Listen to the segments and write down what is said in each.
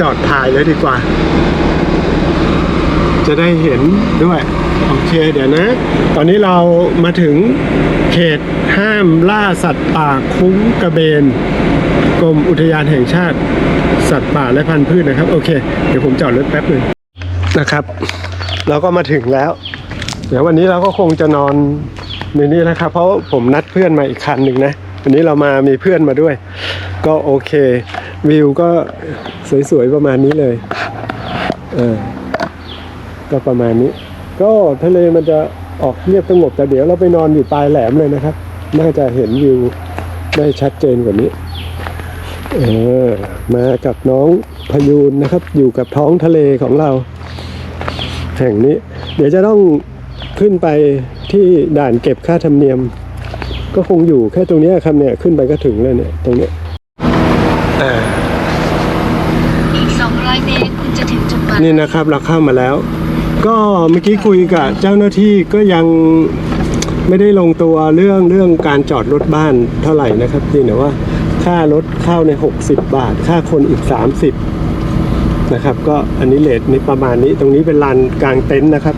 จอดถ่ายเลยดีกว่า จะได้เห็นด้วย โอเคเดี๋ยวนะ ตอนนี้เรามาถึงเขตห้ามล่าสัตว์ป่าคุ้งกระเบน กรมอุทยานแห่งชาติ สัตว์ป่าและพันธุ์พืชนะครับ โอเค เดี๋ยวผมจอดรถแป๊บหนึ่งนะครับ เราก็มาถึงแล้ว เดี๋ยววันนี้เราก็คงจะนอนในนี้นะครับ เพราะผมนัดเพื่อนมาอีกคันหนึ่งนะ วันนี้เรามามีเพื่อนมาด้วย ก็โอเค วิวก็สวยๆประมาณนี้เลยเออก็ประมาณนี้ ก็ทะเลมันจะออกเงียบสงบแต่เดี๋ยวเราไปนอนอยู่ปลายแหลมเลยนะครับ น่าจะเห็นวิวได้ชัดเจนกว่านี้ เออ มากับน้องพยูนนะครับ อยู่กับท้องทะเลของเรา แห่งนี้ เดี๋ยวจะต้องขึ้นไปที่ด่านเก็บค่าธรรมเนียม ก็คงอยู่แค่ตรงเนี้ยครับเนี่ยขึ้นไปก็ถึงเลยเนี่ยตรงเนี้ยอ่าอีก 200 เมตรคุณจะถึงจุดหมายนี่นะครับเราเข้ามาแล้ว ก็เมื่อกี้คุยกับเจ้าหน้าที่ก็ยังไม่ได้ลงตัวเรื่องเรื่องการจอดรถบ้านเท่าไหร่นะครับจริงแต่ว่าค่ารถเข้าใน 60 บาท ค่าคนอีก 30นะครับก็อันนี้เลทนี้ประมาณนี้ตรงนี้เป็นลานกลางเต็นท์นะครับต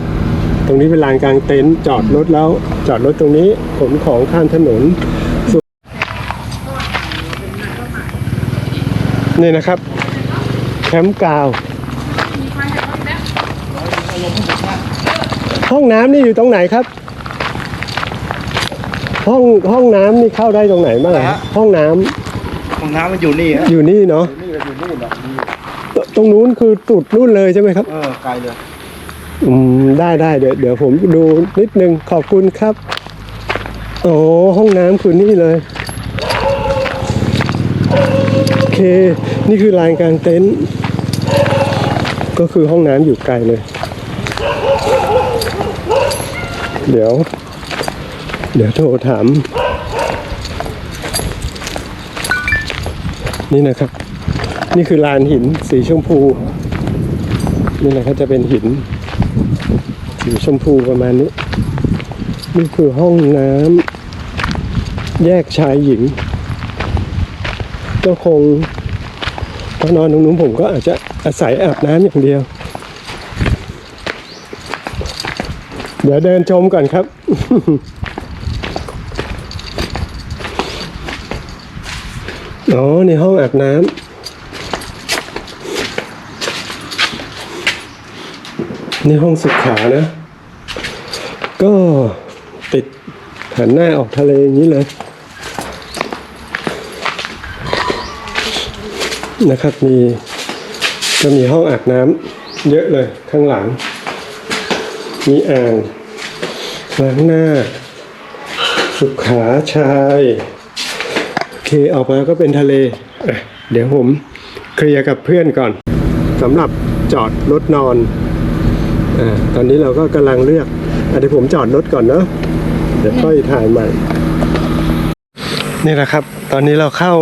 รงนี้เป็นลานกลางเต็นท์จอดรถแล้ว จอดรถตรงนี้ขนของข้ามถนนส่วนนี่นะครับ แคมป์กาว ห้องน้ำนี่อยู่ตรงไหนครับ ห้องห้องน้ำนี่เข้าได้ตรงไหนบ้างอะห้องน้ำห้องน้ำมันอยู่นี่ฮะอยู่นี่เนาะนี่ก็อยู่นู่นอะมีตตรงนู้นคือจุดนู่นเลยใช่ไหมครับ เออไกลเลย อืมได้ได้เดี๋ยวเดี๋ยวผมดูนิดนึงขอบคุณครับ โอ้ห้องน้ำคือนี่เลย โอเค นี่คือลานกลางเต็นท์ก็คือห้องน้ำอยู่ไกลเลย เดี๋ยว เดี๋ยวโทรถาม นี่นะครับ นี่คือลานหินสีชมพู นี่นะครับจะเป็นหิน สีชมพูประมาณนี้ นี่คือห้องน้ำแยกชายหญิง ก็คงตอนนอนตรงนู้นผมก็อาจจะอาศัยอาบน้ำอย่างเดียว เดี๋ยวเดินชมก่อนครับอ๋อในห้องอาบน้ำ ในห้องสุขานะ ก็ติดหันหน้าออกทะเลอย่างนี้เลย นะครับมีก็มีห้องอาบน้ำเยอะเลยข้างหลัง มีอ่างล้างหน้า สุขาชายโอเคออกมาก็เป็นทะเละเดี๋ยวผมเคลียร์กับเพื่อนก่อนสำหรับจอดรถนอน อ่าตอนนี้เราก็กำลังเลือกอเดี๋ยวผมจอดรถก่อนเนาะเดี๋ยวค่อยถ่ายใหม่ นี่แหละครับ ตอนนี้เราเข้า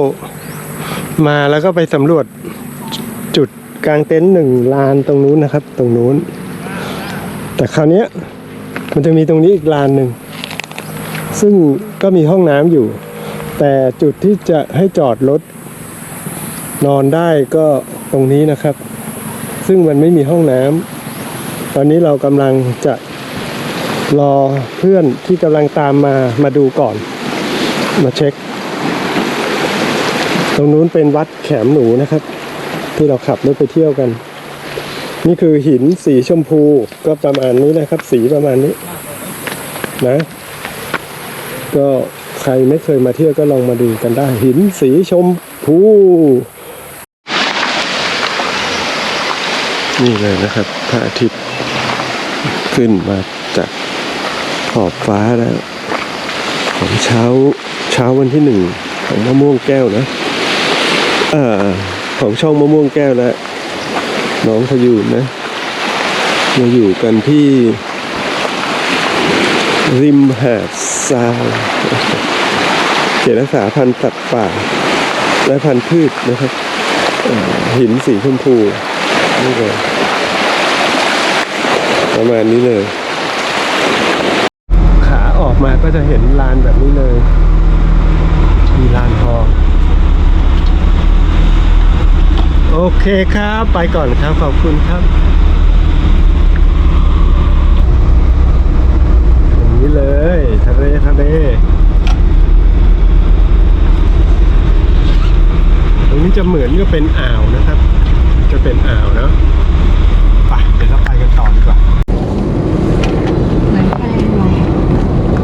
มาแล้วก็ไปสำรวจจุดกลางเต็นท์หนึ่งลานตรงนู้นนะครับ ตรงนู้น แต่คราวนี้มันจะมีตรงนี้อีกลานหนึ่ง ซึ่งก็มีห้องน้ำอยู่ แต่จุดที่จะให้จอดรถนอนได้ก็ตรงนี้นะครับ ซึ่งมันไม่มีห้องน้ำ ตอนนี้เรากำลังจะรอเพื่อนที่กำลังตามมามาดูก่อน มาเช็ค ตรงนู้นเป็นวัดแขมหนูนะครับ ที่เราขับรถไปเที่ยวกัน นี่คือหินสีชมพูก็ประมาณนี้นะครับ สีประมาณนี้ นะ ก็ใครไม่เคยมาเที่ยวก็ลองมาดูกันได้ หินสีชมพู นี่เลยนะครับพระอาทิตย์ขึ้นมาจากขอบฟ้าแล้ว ของเช้าเช้าวันที่หนึ่งของมะม่วงแก้วนะเอ่อของช่องมะม่วงแก้วและน้องพยูนนะมาอยู่กันที่ ริมหาดทรายเขตรักษาพันธุ์สัตว์ป่า และพันธุ์พืชนะครับหินสีชมพูนี่เลย ประมาณนี้เลย ขาออกมาก็จะเห็นลานแบบนี้เลย มีลานทองโอโอเคครับ ไปก่อนครับ ขอบคุณครับอย่างนี้เลยทะเลทะเลตรงนี้จะเหมือนก็เป็นอ่าวนะครับ จะเป็นอ่าวเนอะไปเดี๋ยวเราไปกันต่อดีกว่า เหมือนไปไหน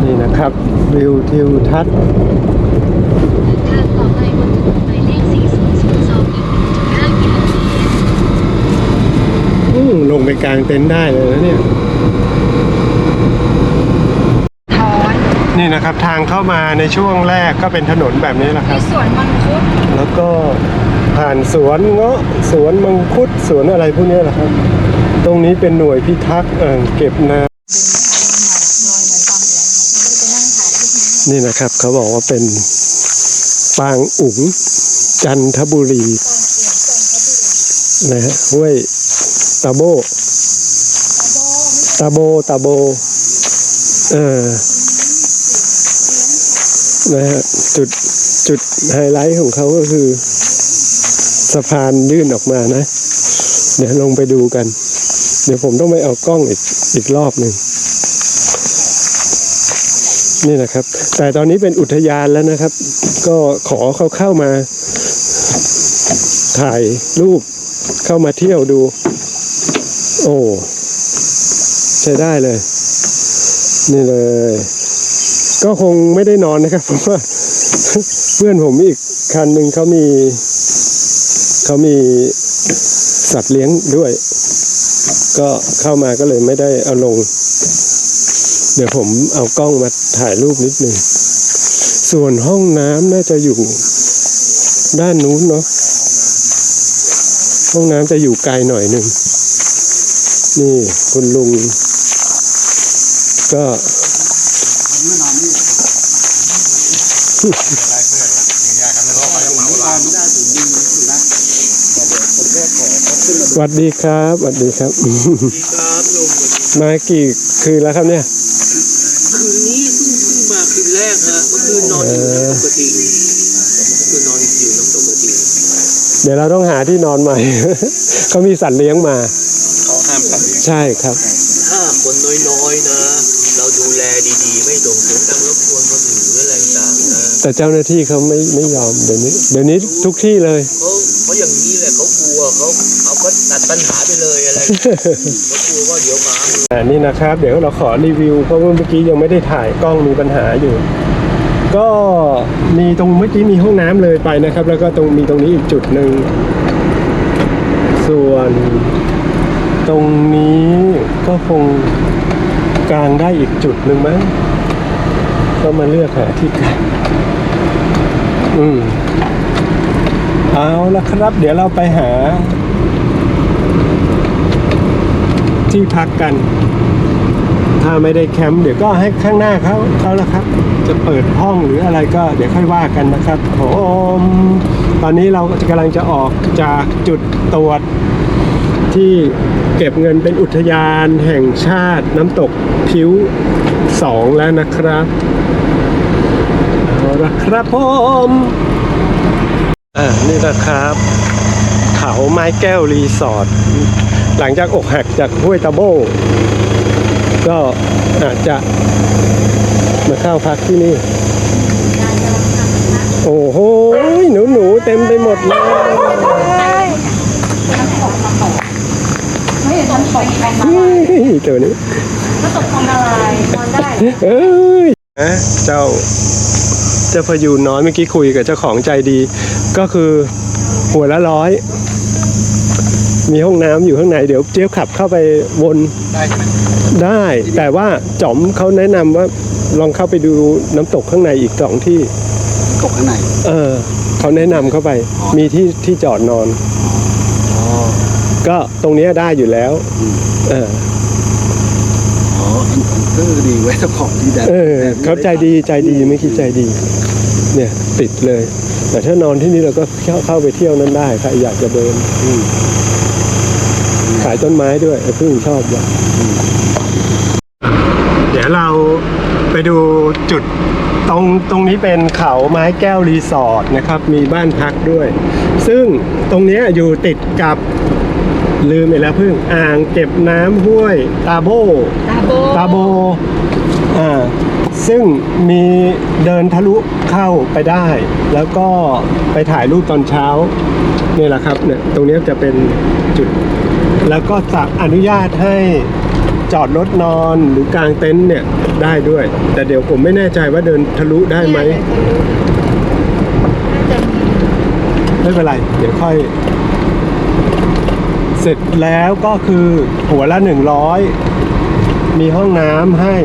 นี่นะ ครับ วิวทิวทัศน์ทางต่อไปบนถนนหมายเลข4002อีก1.5กิโลเมตร อืมลงไปกลางเต็นท์ได้เลยนะเนี่ย ถอนนี่นะครับ ทางเข้ามาในช่วงแรกก็เป็นถนนแบบนี้แหละคมีรับ สวนมังคุดแล้วก็ผ่านสวนเงาะสวนมังคุดสวนอะไรพวกนี้แหละครับ ตรงนี้เป็นหน่วยพิทักษ์อ่างเก็บน้ำ นี่นะครับเขาบอกว่าเป็นปางอุ๋งจันทบุรีนะฮะห้วยตาโบตาโบตาโบเออนะฮะจุดจุดไฮไลท์ของเขาก็คือสะพานยื่นออกมานะ เดี๋ยวลงไปดูกัน เดี๋ยวผมต้องไปเอากล้องอีกอีกรอบหนึ่ง นี่นะครับ แต่ตอนนี้เป็นอุทยานแล้วนะครับ ก็ขอเขาเข้ามา ถ่ายรูปเข้ามาเที่ยวดู โอ้ใช้ได้เลย นี่เลย ก็คงไม่ได้นอนนะครับเพราะว่าเพื่อนผมอีกคันหนึ่งเขามีเขามีสัตว์เลี้ยงด้วย ก็เข้ามาก็เลยไม่ได้เอาลง เดี๋ยวผมเอากล้องมาถ่ายรูปนิดหนึ่ง ส่วนห้องน้ำน่าจะอยู่ด้านนู้นเนาะ ห้องน้ำจะอยู่ไกลหน่อยหนึ่ง นี่คุณลุง ก็สวัสดีครับสวัสดีครับ มากี่คืนแล้วครับเนี่ย คืนนี้เพิ่งเพิ่งมาคืนแรกฮะเมื่อคืนนอนอยู่น้ำตกกระทิงคืนนอนอยู่น้ำตกกระทิงเดี๋ยวเราต้องหาที่นอนใหม่ เขามีสัตว์เลี้ยงมา เขาห้ามสัตว์เลี้ยงใช่ครับ ถ้าคนน้อยๆนะ เราดูแลดีๆ ไม่โด่งเสียงดังรบกวนคนอื่นหรืออะไรต่างๆนะแต่เจ้าหน้าที่เขาไม่ไม่ยอมเดี๋ยวนี้ เดี๋ยวนี้ทุกที่เลย เขาเขาอย่างนี้แหละเขากลัวเขาเอาก็ตัดปัญหาไปเลยอะไรเขากลัวว่า เดี๋ยวหมามันอ่นี่นะครับ เดี๋ยวเราขอรีวิวเพราะเมื่อกี้ยังไม่ได้ถ่ายกล้องมีปัญหาอยู่ ก็มีตรงเมื่อกี้มีห้องน้ำเลยไปนะครับ แล้วก็ตรงมีตรงนี้อีกจุดหนึ่งส่วนตรงนี้ก็คงกลางได้อีกจุดหนึ่งมั้งก็มาเลือกหาที่กลางอืมเอาละครับ เดี๋ยวเราไปหา ที่พักกัน ถ้าไม่ได้แคมป์เดี๋ยวก็ให้ข้างหน้าเขาเขาละครับ จะเปิดห้องหรืออะไรก็เดี๋ยวค่อยว่ากันนะครับผมตอนนี้เรากำลังจะออกจากจุดตรวจที่เก็บเงินเป็นอุทยานแห่งชาติน้ำตกพิ้วสองแล้วนะครับเอาละครับผมอ่านี่นะครับ เขาไม้แก้วรีสอร์ท หลังจากอกหักจากห้วยตะโบ ก็อาจจะมาเข้าพักที่นี่ โอ้โหหนูหนูๆเต็มไปหมดเลยไม่เห็นน้ำตกแม่เฮ้ยตัวนี้น้ำตกคลองละลายนอนได้เอ้ยนะเจ้าเจ้าพยูนน้อยเมื่อกี้คุยกับเจ้าของใจดี ก็คือหัวละร้อย มีห้องน้ำอยู่ข้างในเดี๋ยวเจี๊ยบขับเข้าไปวนได้ใช่ไหมได้ แต่ว่าจ๋อมเขาแนะนำว่าลองเข้าไปดูน้ำตกข้างในอีกสองที่ ตกข้างในเออเขาแนะนำเข้าไป มีที่ที่จอดนอน อ๋อ ก็ตรงเนี้ยได้อยู่แล้วเอออ๋ออันอันก็ดีไว้เจ้าของที่แดนเออเขาใจดีใจดีไม่คิดใจดี เนี่ยติดเลย แต่ถ้านอนที่นี่เราก็เข้าเข้าไปเที่ยวนั้นได้ใครอยากจะเดินอืม ขายต้นไม้ด้วยไอ้พึ่งชอบว่ะเดี๋ยวเราไปดูจุดตรงตรงนี้เป็นเขาไม้แก้วรีสอร์ทนะครับ มีบ้านพักด้วย ซึ่งตรงเนี้ยอยู่ติดกับลืมไปแล้วพึ่งอ่างเก็บน้ำห้วยตาโบตาโบตาโบอ่าซึ่งมีเดินทะลุเข้าไปได้ แล้วก็ไปถ่ายรูปตอนเช้านี่แหละครับเนี่ยตรงเนี้ยจะเป็นจุด แล้วก็จะอนุญาตให้จอดรถนอนหรือกางเต็นท์เนี่ยได้ด้วย แต่เดี๋ยวผมไม่แน่ใจว่าเดินทะลุได้ไหมน่าจะมีไม่เป็นไร เดี๋ยวค่อย เสร็จแล้วก็คือหัวละหนึ่งร้อยมีห้องน้ำให้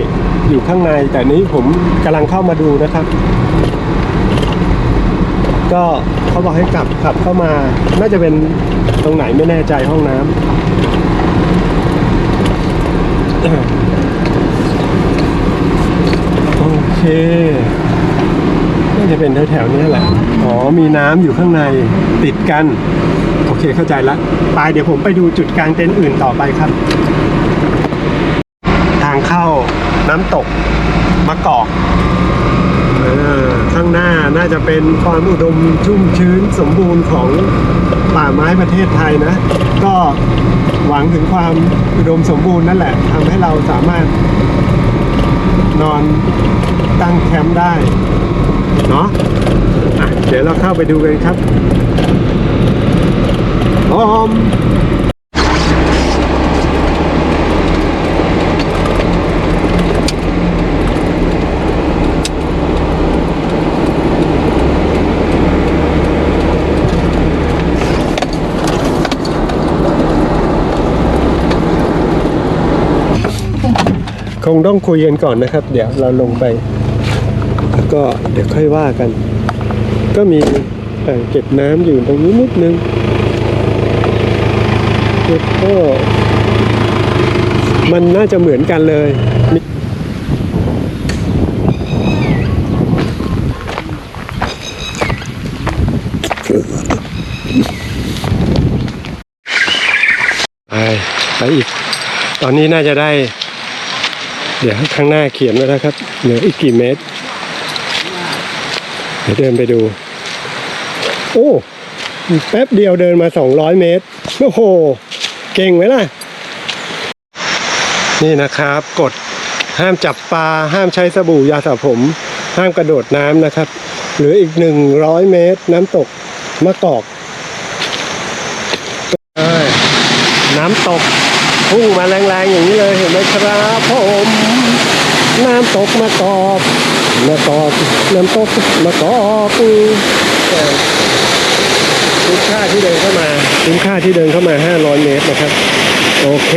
อยู่ข้างใน แต่นี้ผมกำลังเข้ามาดูนะครับ ก็เขาบอกให้กลับขับเข้ามา น่าจะเป็นตรงไหนไม่แน่ใจห้องน้ำ โอเคน่าจะเป็นแถวๆนี้แหละ อ๋อ มีน้ำอยู่ข้างในติดกัน โอเคเข้าใจละไปเดี๋ยวผมไปดูจุดกลางเต็นท์อื่นต่อไปครับ ทางเข้าน้ำตกมะกอก ข้างหน้าน่าจะเป็นความอุดมชุ่มชื้นสมบูรณ์ของป่าไม้ประเทศไทยนะ ก็หวังถึงความอุดมสมบูรณ์นั่นแหละทำให้เราสามารถนอนตั้งแคมป์ได้เนาะะเดี๋ยวเราเข้าไปดูกันครับพร้อม งต้องคุยกันก่อนนะครับ เดี๋ยวเราลงไป แล้วก็เดี๋ยวค่อยว่ากัน ก็มีอ่เก็บน้ำอยู่ตรงนี้นิดนึงแล้วก็มันน่าจะเหมือนกันเลยไปไปอีก ตอนนี้น่าจะได้ เดี๋ยวข้างหน้าเขียนไว้แล้วครับ เหลืออีกกี่เมตร เดี๋ยวเดินไปดู โอ้แป๊บเดียวเดินมา 200 เมตร โอ้โห เก่งไหมล่ะ นี่นะครับกฎห้ามจับปลา ห้ามใช้สบู่ยาสระผม ห้ามกระโดดน้ำนะครับเหลืออีก 100 เมตร น้ำตกมะกอก น้ำตก พุ่งมาแรงๆอย่างนี้เลยเห็นไหมครับผมน้ำตกมะกอกมะกอกน้ำตกมะกอกเออคุ้มค่าที่เดินเข้ามาคุ้มค่าที่เดินเข้ามา 500 เมตรนะครับ โอเค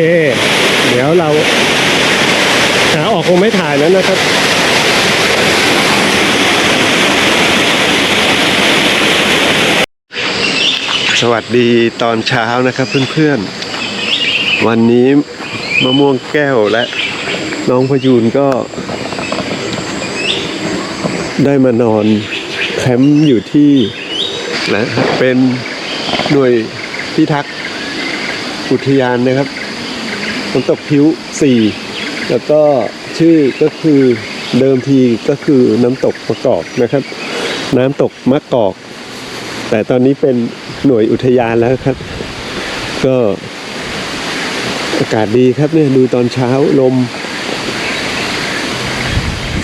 เดี๋ยวเราขาออกคงไม่ถ่ายแล้วนะครับสวัสดีตอนเช้านะครับเพื่อนๆ วันนี้มะม่วงแก้วและน้องพยูนก็ ได้มานอนแคมป์อยู่ที่นะเป็นหน่วยพิทักษ์อุทยานนะครับน้ำตกพิ้วสี่แล้วก็ชื่อก็คือเดิมทีก็คือน้ำตกประกอบนะครับ น้ำตกมะกอก แต่ตอนนี้เป็นหน่วยอุทยานแล้วครับ ก็ อากาศดีครับเนี่ยดูตอนเช้าลม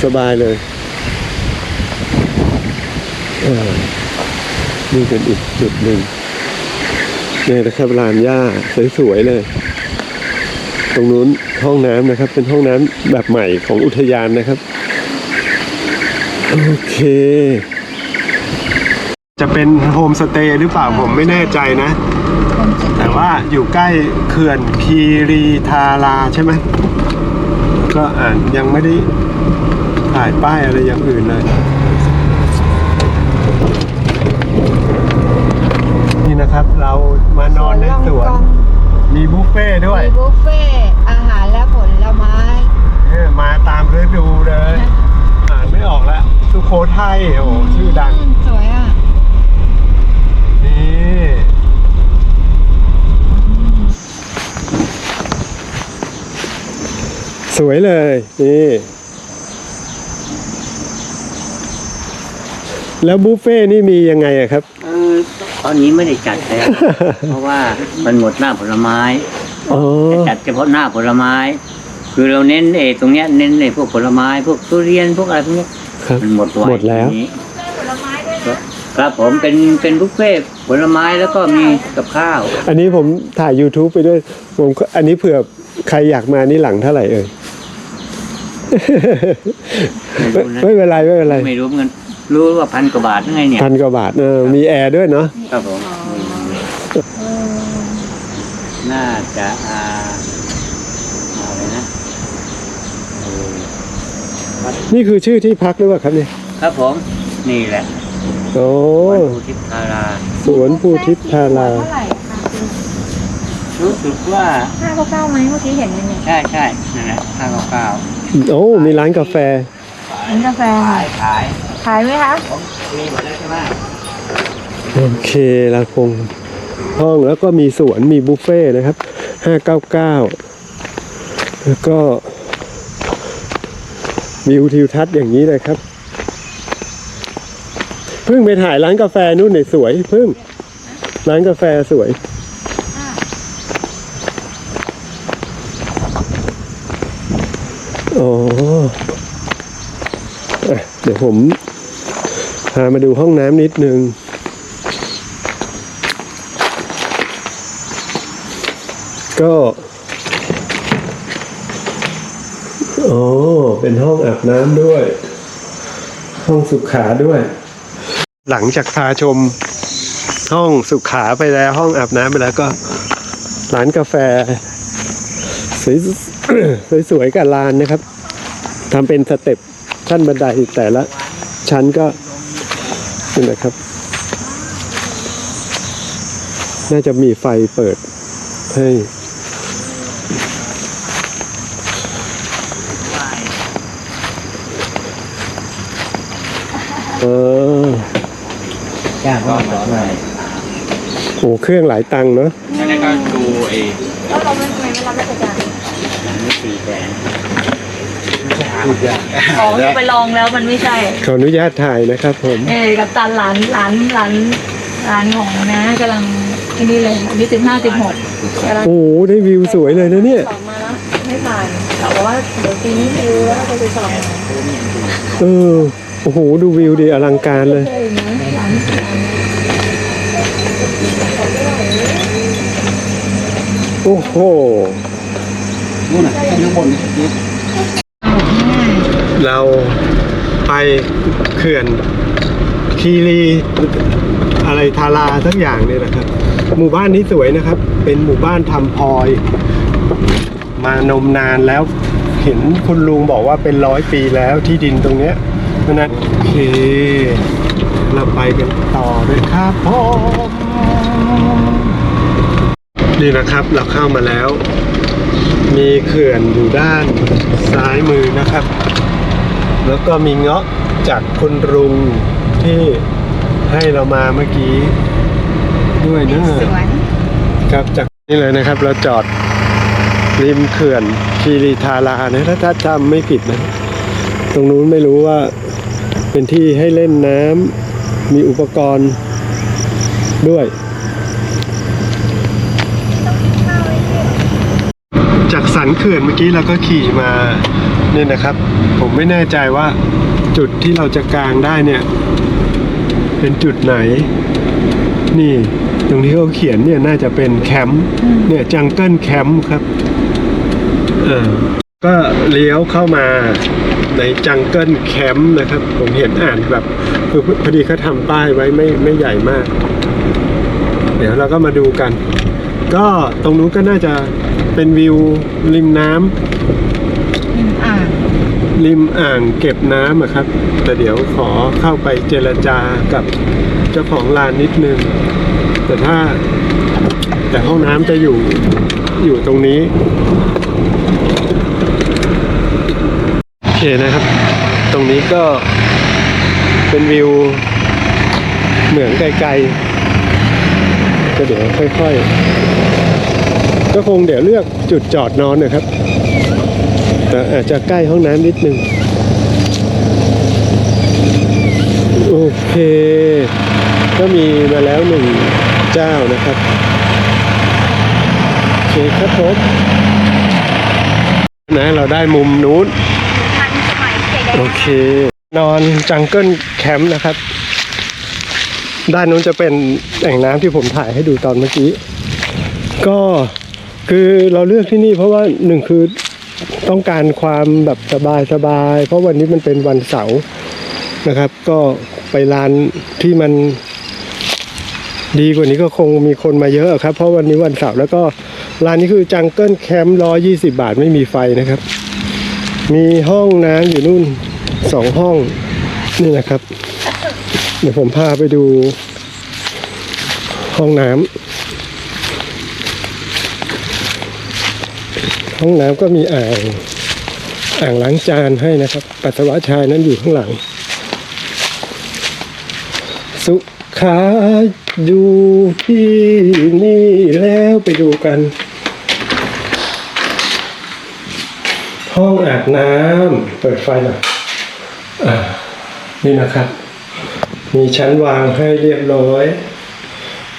สบายเลยเนี่เป็นอีกจุดหนึ่งเนี่ยนะครับลานหญ้าสวยๆเลย ตรงนู้นห้องน้ำนะครับ เป็นห้องน้ำแบบใหม่ของอุทยานนะครับ โอเค จะเป็นโฮมสเตย์หรือเปล่าผมไม่แน่ใจนะ ว่าอยู่ใกล้เขื่อนคีรีทาราใช่ไหมก็อ่านยังไม่ได้ถ่ายป้ายอะไรอย่างอื่นเลย นี่นะครับเรามานอนในสวน มีบุฟเฟ่ต์ด้วย มีบุฟเฟ่ต์อาหารและผลไม้เออมาตามฤดูเลย อ่านไม่ออกแล้วสุโขทัยโอ้โหชื่อดัง มสวยอะ นี่ สวยเลย นี่ แล้วบุฟเฟ่นี่มียังไงอะครับ เออตอนนี้ไม่ได้จัดแล้ว เพราะว่ามันหมดหน้าผลไม้อ๋อ จะจัดเฉพาะหน้าผลไม้ คือเราเน้นเออตรงเนี้ยเน้นในพวกผลไม้พวกทุเรียนพวกอะไรพวกเนี้ยครับ มันหมดไวหมดแล้ว ทีนี้ครับผมเป็นเป็นบุฟเฟ่ต์ผลไม้แล้วก็มีกับข้าว อันนี้ผมถ่าย YouTube ไปด้วยผมก็อันนี้เผื่อใครอยากมานี่หลังเท่าไหร่เอ่ย ไม่รู้นะไม่เป็นไรไม่เป็นไรไม่รู้เงินรู้ว่าพันกว่าบาทยังไงเนี่ย พันกว่าบาทเออมีแอร์ด้วยเนาะครับผม น่าจะอ่าอะไรนะเออนี่คือชื่อที่พักหรือเปล่าครับเนี่ยครับผม นี่แหละโอ้วันภูทิพธารา สวนภูทิพธารา เท่าไหร่คะรู้สึกว่า ห้าเก้าเก้าไหมเมื่อกี้เห็นไหมเนี่ย ใช่ใช่นั่นแหละห้าเก้าเก้า โอ้มีร้านกาแฟ ร้านกาแฟขายขายขายไหมคะมีหมดแล้วใช่ไหมโอเคละคงห้องแล้วก็มีสวนมีบุฟเฟ่ต์นะครับห้าเก้าเก้าแล้วก็วิวทิวทัศน์อย่างนี้เลยครับ เพิ่งไปถ่ายร้านกาแฟนู่นเนี่ยสวยเพิ่งร้านกาแฟสวย อ๋อเดี๋ยวผมพามาดูห้องน้ำนิดนึง ก็โอ้เป็นห้องอาบน้ำด้วย ห้องสุขาด้วย หลังจากพาชมห้องสุขาไปแล้วห้องอาบน้ำไปแล้วก็ ร้านกาแฟสวยสวยๆกับลานนะครับ ทำเป็นสเต็ปขั้นบันไดแต่ละชั้นก็นี่นะครับ น่าจะมีไฟเปิดให้เออจ้างก็สอนอะไรโอ้เครื่องหลายตังค์เนาะอันนี้ก็ดูไอ้แล้วเราไม่ทำไมไม่รับราชการนี่สี่แสนอ๋อไปลองแล้วมันไม่ใช่ ขออนุญาตถ่ายนะครับผม เออกับตันหลานหลานหลานหลานของนะกำลังที่นี่เลยอายุสิบห้าสิบหกกำลังโอ้โหได้วิวสวยเลยนะเนี่ย สอบมาแล้วไม่ผ่านแต่ว่าเดี๋ยวปีนี้ไม่รู้แล้วจะไปสอบไหนเออ โอ้โห ดูวิวดีอลังการเลยใช่ไหมหลานหลานโอ้โห นู่นน่ะข้างบนเราไป เขื่อนคีรีอะไรทาราสักอย่างเนี่ยนะครับ หมู่บ้านนี้สวยนะครับ เป็นหมู่บ้านทำพลอย มานมนานแล้วเห็นคุณลุงบอกว่าเป็นร้อยปีแล้วที่ดินตรงเนี้ยเพราะนั้นโอเค เราไปกันต่อเลยครับผมนี่นะครับเราเข้ามาแล้ว มีเขื่อนอยู่ด้านซ้ายมือนะครับ แล้วก็มีเงาะจากคุณลุงที่ให้เรามาเมื่อกี้ด้วยนะสวนครับจากนี่เลยนะครับ เราจอดริมเขื่อนคีรีทารานะถ้าถ้าจำไม่ผิดนะ ตรงนู้นไม่รู้ว่าเป็นที่ให้เล่นน้ำมีอุปกรณ์ด้วย จากสันเขื่อนเมื่อกี้เราก็ขี่มา เนี่ยนะครับ ผมไม่แน่ใจว่าจุดที่เราจะกางได้เนี่ย เป็นจุดไหน นี่ ตรงที่เขาเขียนเนี่ยน่าจะเป็นแคมป์เนี่ยจังเกิลแคมป์ครับเออก็เลี้ยวเข้ามาในจังเกิลแคมป์นะครับ ผมเห็นอ่านแบบคือพอดีเขาทำป้ายไว้ไม่ไม่ใหญ่มาก เดี๋ยวเราก็มาดูกัน ก็ตรงนู้นก็น่าจะเป็นวิวริมน้ำ ริมอ่างเก็บน้ำอะครับ แต่เดี๋ยวขอเข้าไปเจรจากับเจ้าของลานนิดนึง แต่ถ้าแต่ห้องน้ำจะอยู่อยู่ตรงนี้ โอเคนะครับ ตรงนี้ก็เป็นวิวเหมืองไกลๆ ก็เดี๋ยวค่อยๆ ก็คงเดี๋ยวเลือกจุดจอดนอนนะครับ แต่อาจจะใกล้ห้องน้ำนิดนึงโอ้โอเค ก็มีมาแล้วหนึ่งเจ้านะครับ โอเคครับผมนะเราได้มุมนู้นทันสมัยเด็กโอเค นอนจังเกิลแคมป์นะครับ ด้านนู้นจะเป็นแอ่งน้ำที่ผมถ่ายให้ดูตอนเมื่อกี้ ก็คือเราเลือกที่นี่เพราะว่าหนึ่งคือ ต้องการความแบบสบายสบาย เพราะวันนี้มันเป็นวันเสาร์นะครับ ก็ไปร้านที่มันดีกว่านี้ก็คงมีคนมาเยอะครับ เพราะวันนี้วันเสาร์แล้วก็ร้านนี้คือจังเกิลแคมป์ร้อยี่สิบาทไม่มีไฟนะครับ มีห้องน้ำอยู่นู่นสองห้องนี่นะครับ เดี๋ยวผมพาไปดูห้องน้ำ ห้องน้ำก็มีอ่างอ่างล้างจานให้นะครับ ปัสสาวะชายนั้นอยู่ข้างหลัง สุขาอยู่ที่นี่แล้วไปดูกัน ห้องอาบน้ำเปิดไฟหน่อยอ่านี่นะครับ มีชั้นวางให้เรียบร้อย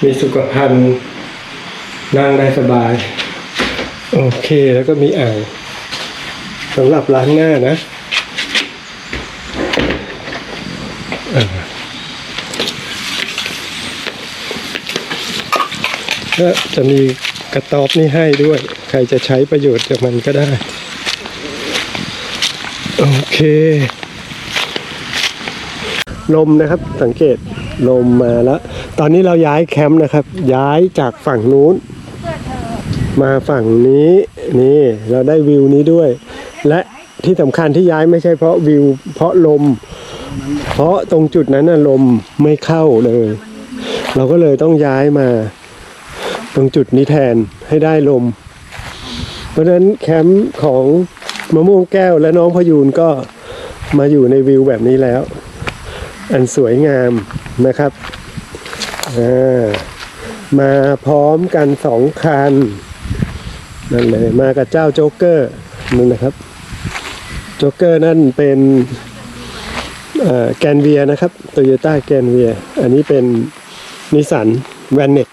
มีสุขภัณฑ์นั่งได้สบาย โอเคแล้วก็มีอ่างสำหรับล้างหน้านะอ่าก็จะมีกระต๊อบนี่ให้ด้วย ใครจะใช้ประโยชน์จากมันก็ได้ โอเค ลมนะครับสังเกตลมมาแล้ว ตอนนี้เราย้ายแคมป์นะครับ ย้ายจากฝั่งนู้น มาฝั่งนี้นี่เราได้วิวนี้ด้วย และที่สำคัญที่ย้ายไม่ใช่เพราะวิว เพราะลม เพราะตรงจุดนั้นน่ะลมไม่เข้าเลย เราก็เลยต้องย้ายมา ตรงจุดนี้แทนให้ได้ลม เพราะฉะนั้นแคมป์ของมะม่วงแก้วและน้องพยูนก็มาอยู่ในวิวแบบนี้แล้ว อันสวยงามนะครับามาพร้อมกันสองคัน นั่นเลยมากับเจ้าโจ๊กเกอร์นั่นนะครับ โจ๊กเกอร์นั่นเป็นแกนเวียนะครับโตโยต้าแกนเวียอันนี้เป็นนิสันแวนเน็ต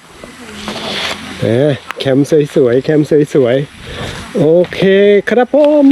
แคมป์สวยๆแคมป์สวยๆโอเคครับผม